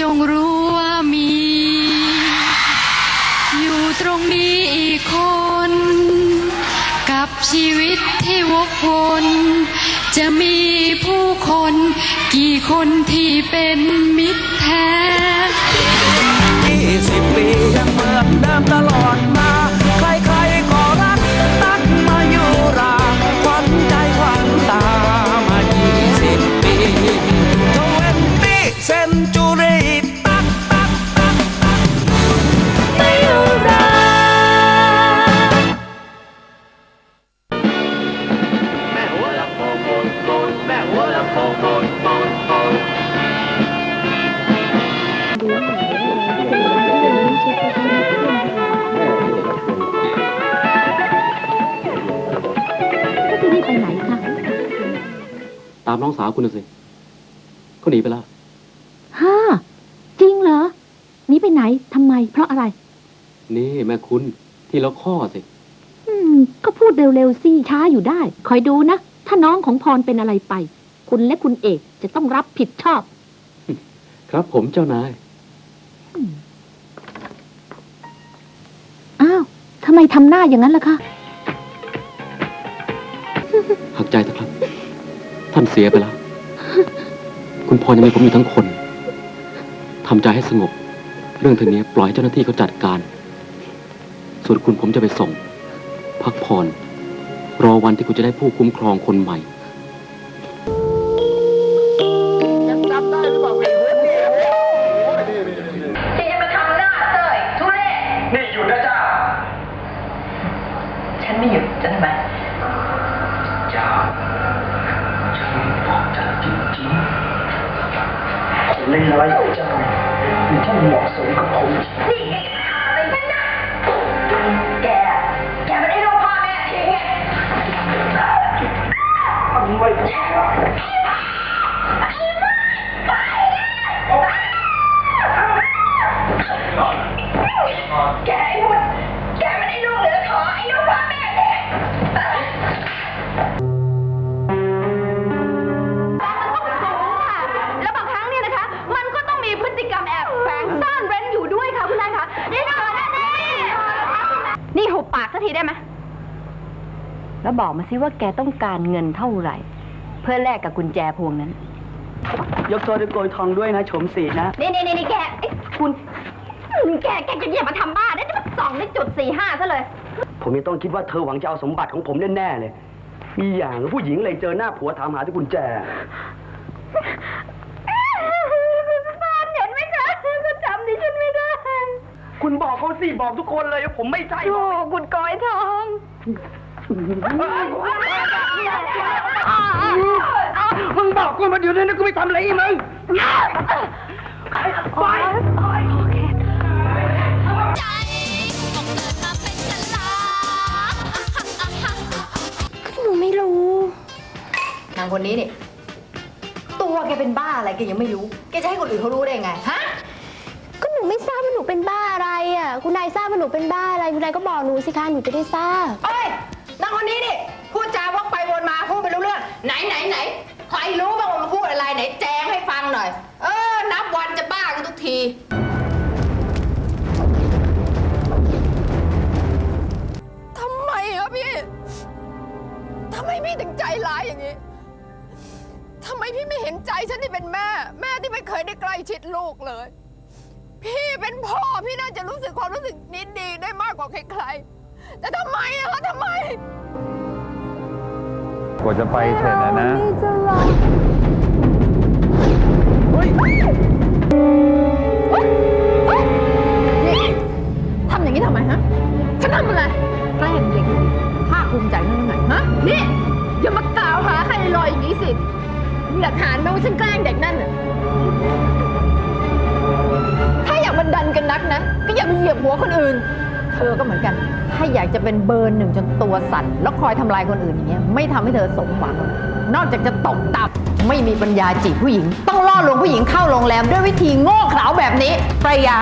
จงรู้ว่ามี อยู่ตรงนี้อีกคน กับชีวิตที่วกวนจะมีผู้คนกี่คนที่เป็นมิตรแท้ยี่สิบปียังเหมือนเดิมตลอดมาามน้องสาวคุณน่ะสิเขาหนีไปแล้ว ฮ่า จริงเหรอหนีไปไหนทำไม เพราะอะไร นี่แม่คุณ ที่ละข้อสิ อืม ก็พูดเร็วๆสิช้าอยู่ได้ คอยดูนะ ถ้าน้องของพรเป็นอะไรไป คุณและคุณเอกจะต้องรับผิดชอบ ครับผมเจ้านาย อ้าวทำไมทำหน้าอย่างนั้นล่ะคะ เสียไปแล้ว คุณพรยังมีผมอยู่ทั้งคน ทำใจให้สงบ เรื่องเทานี้ปล่อยให้เจ้าหน้าที่เขาจัดการ ส่วนคุณผมจะไปส่ง พักผ่อน รอวันที่คุณจะได้ผู้คุ้มครองคนใหม่ นเล่นร้ายของเจ้าเป็นที่เหมาะสมกับผมนี่แกอะไรกันนะแก แกไม่ได้รู้พ่อแม่ทิ้งไง ไม่ใช่ แล้วบอกมาสิว่าแกต้องการเงินเท่าไหร่ เพื่อแลกกับกุญแจพวงนั้น ยกโทษด้วยโกยทองด้วยนะโฉมสีนะ นี่นี่นี่แกเอ้ยคุณแกแกจะอย่ามาทำบ้าได้จะมาส่องในจุดสี่ห้าซะเลย ผมยังต้องคิดว่าเธอหวังจะเอาสมบัติของผมแน่ๆเลย มีอย่างผู้หญิงเลยเจอหน้าผัวถามหาที่กุญแจเห็นไหมคะก็จำดิฉันไม่ได้คุณบอกเขาสิบอกทุกคนเลยว่าผมไม่ใช่โอ้คุณกอยทอง มึงบอกกูมาเดี๋ยวนี้นะกูไม่ทำอะไรอีมึงไปหนูไม่รู้ นางคนนี้นี่ ตัวแกเป็นบ้าอะไรแกยังไม่รู้ แกจะให้คนอื่นเขารู้ได้ไง ฮะ ก็หนูไม่ทราบว่าหนูเป็นบ้าอะไรอะ คุณนายทราบว่าหนูเป็นบ้าอะไร คุณนายก็บอกหนูสิคะ หนูจะได้ทราบเคนนี้นี่พูดจาวกไปวนมาพูดไปรู้เรื่อง ไหนไหนไหนใครรู้บ้างว่ามันพูดอะไรไหนแจงให้ฟังหน่อย เออ นับวันจะบ้ากันทุกที ทำไมอะพี่ทำไมพี่ถึงใจร้ายอย่างนี้ทำไมพี่ไม่เห็นใจฉันที่เป็นแม่ แม่ที่ไม่เคยได้ใกล้ชิดลูกเลย พี่เป็นพ่อพี่น่าจะรู้สึกความรู้สึกนี้ดีได้มากกว่าใครๆแต่ทำไมอะคะทำไม กว่าจะไปเสร็จนะนะทำอย่างนี้ทำไมฮะ ฉันทำอะไร แกล้งเด็กภาคภูมิใจนั่นไงฮะ นี่ อย่ามากล่าวหาใครลอยอย่างนี้สิ มีหลักฐานไหมว่าฉันแกล้งเด็กนั่นน่ะถ้าอยากมันดันกันนักนะ ก็อย่ามาเหยียบหัวคนอื่น เธอก็เหมือนกัน ถ้าอยากจะเป็นเบอร์หนึ่งจนตัวสั่นแล้วคอยทำลายคนอื่นอย่างเงี้ยไม่ทำให้เธอสมหวัง นอกจากจะตกต่ำไม่มีปัญญาจีบผู้หญิง ต้องล่อลวงผู้หญิงเข้าโรงแรมด้วยวิธีโง่เขลาแบบนี้ปรยา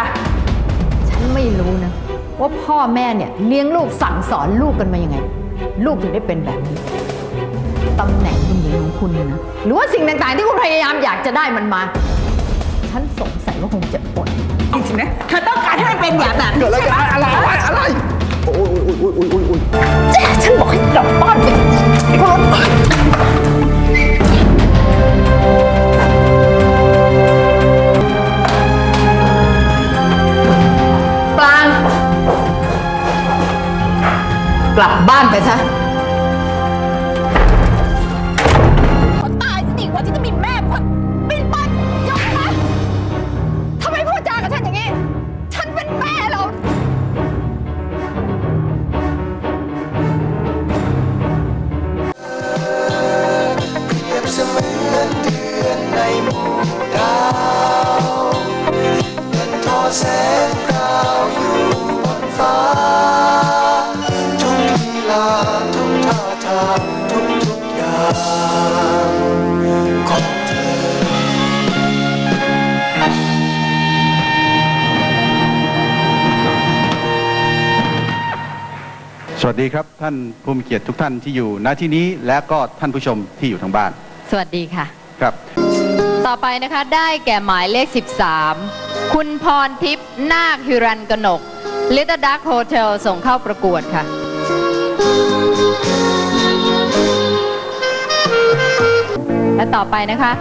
ฉันไม่รู้นะ ว่าพ่อแม่เนี่ยเลี้ยงลูกสั่งสอนลูกกันมายังไง ลูกถึงได้เป็นแบบนี้ตำแหน่งคุณหญิงของคุณเนี่ยนะหรือว่าสิ่งต่างๆ ที่คุณพยายามอยากจะได้มันมา ฉันสงสัยว่าคงจะอด จริงๆนะ เธอต้องการให้มันเป็นอย่างแบบนี้ใช่ไหมอะไรอะไรอะไรฉันบอกให้กลับบ้านไปสิไอ้พวกนั้นปลางกลับบ้านไปซะ วัสดีครับ ท่านผู้มีเกียรติทุกท่านที่อยู่ณที่นี้และก็ท่านผู้ชมที่อยู่ทางบ้าน สวัสดีค่ะ ครับ ต่อไปนะคะได้แก่หมายเลข 13 คุณพรทิพย์นาคฮิรันกนก Little Duck Hotel ส่งเข้าประกวดค่ะ และต่อไปนะคะ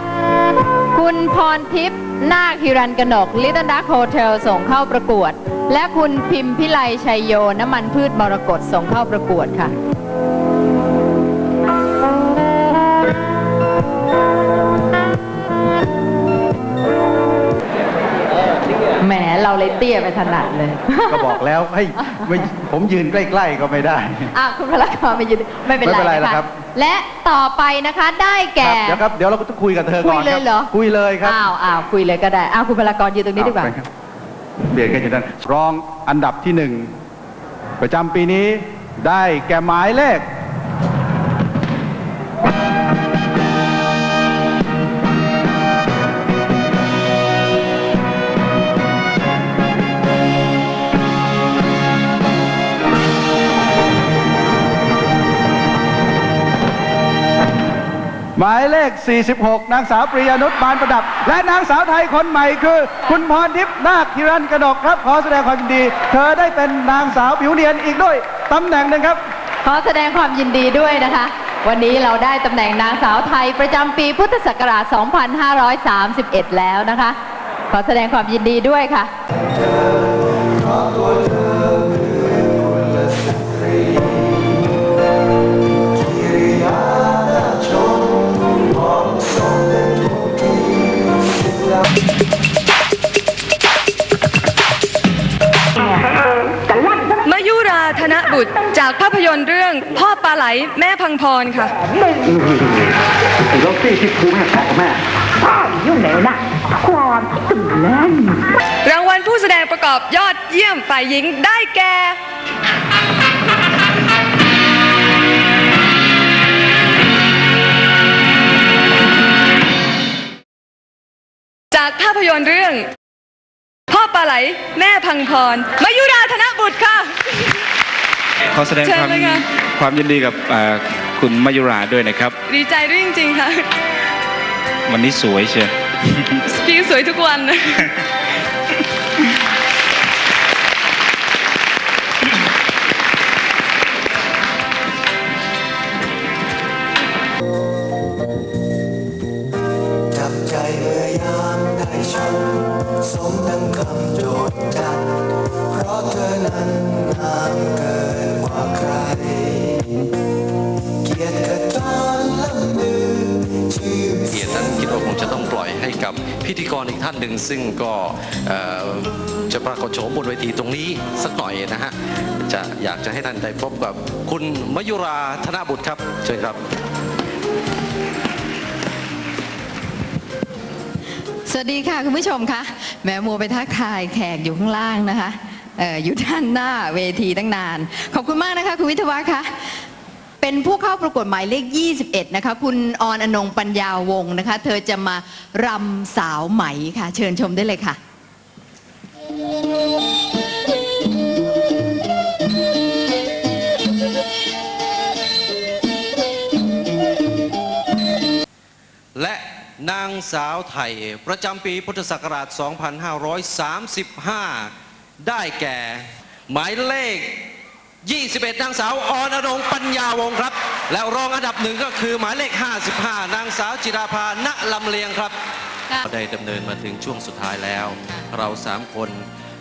คุณพรทิพย์นาคฮิรันกนก Little Duck Hotel ส่งเข้าประกวด และคุณพิมพิไลชัยโย น้ำมันพืชมรกตส่งเข้าประกวดค่ะ แหมเราเลยเตี้ยไปถนัดเลย ก็บอกแล้วให้ไม่ผมยืนใกล้ ๆ ก็ไม่ได้ อะคุณพลากรไม่ยืนไม่เป็นไม่เป็นไรไรนะนะครัคะบ และต่อไปนะคะได้แก่ครับเดี๋ยวครับเดี๋ยวเราก็ต้องคุยกับเธอก่อนคุยเลยเหรอคบคุยเลยครับอ้าวอ้าวคุยเลยก็ได้อ้าวคุณพลากรยืนตรงนี้ดีกว่า เอไปครับ เรียนกันอย่างนั้นรองอันดับที่หนึ่งประจำปีนี้ได้แก่หมายเลข หมายเลข 46 นางสาวปริยนุชบานประดับ และนางสาวไทยคนใหม่คือ คุณพรทิพย์นาคฮิรันกระดกครับ ขอแสดงความยินดี เธอได้เป็นนางสาวผิวเนียนอีกด้วยตำแหน่งหนึ่งครับ ขอแสดงความยินดีด้วยนะคะ วันนี้เราได้ตำแหน่งนางสาวไทยประจำปีพุทธศักราช 2531 แล้วนะคะ ขอแสดงความยินดีด้วยค่ะาไหลแม่พังพรค่ะแล้วที่ที่ครูแม่ขอแม่รางวัลผู้แสดงประกอบยอดเยี่ยมฝ่ายหญิงได้แก่ จากภาพยนตร์เรื่อง พ่อปลาไหล แม่พังพร มายุราธนบุตรค่ะ ขอแสดงเชิญความเลยค่ะ ความยินดีกับเอ่อคุณมายุราด้วยนะครับ ดีใจด้วยจริงๆค่ะ วันนี้สวยเชียวพี่สวยทุกวัน ชื่อเกียรตินั้นคิดว่าคงจะต้องปล่อยให้กับพิธีกรอีกท่านหนึ่งซึ่งก็เอ่อจะปรากฏโฉมบนเวทีตรงนี้สักหน่อยนะฮะจะอยากจะให้ท่านได้พบกับคุณมยุราธนบุตรครับเชิญครับ สวัสดีค่ะคุณผู้ชมคะแหม้มัวไปทักทายแขกอยู่ข้างล่างนะคะเอออยู่ด้านหน้าเวทีตั้งนาน ขอบคุณมากนะคะคุณวิทยาวัฒน์คะ เป็นผู้เข้าประกวดหมายเลข 21 นะคะ คุณออนอนงปัญญาวงศ์นะคะ เธอจะมารำสาวไหมค่ะ เชิญชมได้เลยค่ะ และนางสาวไทย ประจำปีพุทธศักราช 2535 ได้แก่ หมายเลข 21 นางสาวออนรงค์ปัญญาวงศ์ครับ แล้วรองอันดับหนึ่งก็คือหมายเลข 55 นางสาวจิราภาณลำเลียงครับได้ดำเนินมาถึงช่วงสุดท้ายแล้ว เราสามคน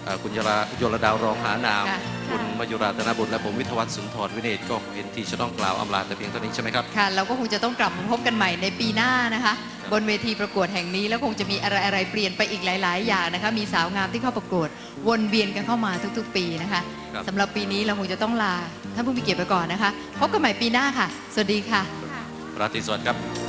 เอ่อคุณยรายลดาวรองหานามค่ะคุณมายุราธนบุตรและผมวิทยวัฒน์สุนทรวิเนศก็เห็นที่จะต้องกล่าวอำลาแต่เพียงเท่านี้ใช่ไหมครับค่ะเราก็คงจะต้องกลับมาพบกันใหม่ในปีหน้านะคะ บนเวทีประกวดแห่งนี้แล้วคงจะมีอะไรอะไรๆเปลี่ยนไปอีกหลาย ๆ อย่างนะคะ มีสาวงามที่เข้าประกวด วนเวียนกันเข้ามาทุก ๆ ปีนะคะครับ สำหรับปีนี้เราคงจะต้องลาท่านผู้มีเกียรติไปก่อนนะคะ พบกันใหม่ปีหน้าค่ะ สวัสดีค่ะ ราตรีสวัสดิ์ครับ